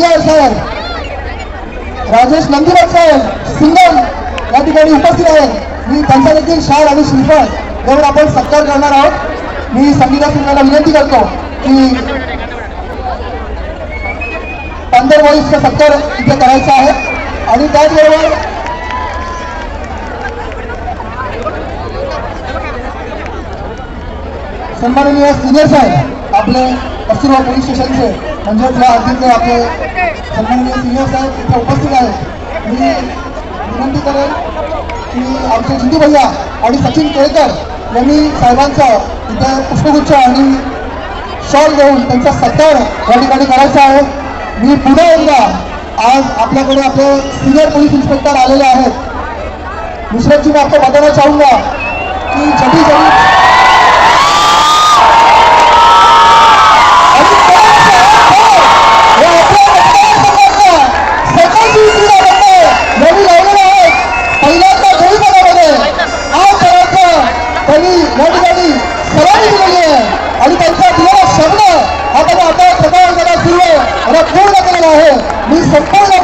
Senior साहेब राजेश नंदीराज साहेब सिंगम या ठिकाणी उपस्थित आहेत. मी त्यांचा देखील शाल आणि श्रीफळ यावर आपण सत्कार करणार आहोत मी संगीता सिंगाला विनंती करतो की पंधर वॉईसचा सत्कार इथे करायचा आहे. आणि त्याचबरोबर सन्माननीय सिनियर साहेब आपले कस्तुरबा पोलीस स्टेशनचे पंजाबला अध्यक्ष आपले सन्माननीय सिंह साहेब इथे उपस्थित आहेत मी विनंती करेन की आमचे जिंदू भैया आणि सचिन केळकर यांनी साहेबांचा इथे पुष्पगुच्छ आणि शॉल घेऊन त्यांचा सत्कार या ठिकाणी करायचा आहे. मी पुन्हा एकदा आज आपल्याकडे आपले सिनियर पोलीस इन्स्पेक्टर आलेले आहेत. मिश्रत मी मैं आपको बताना चाहूंगा आणि त्यांच्या दिलेला शब्द हा त्यांना आता प्रकाश सुरू आहे. पूर्ण केलेला आहे. मी संपूर्ण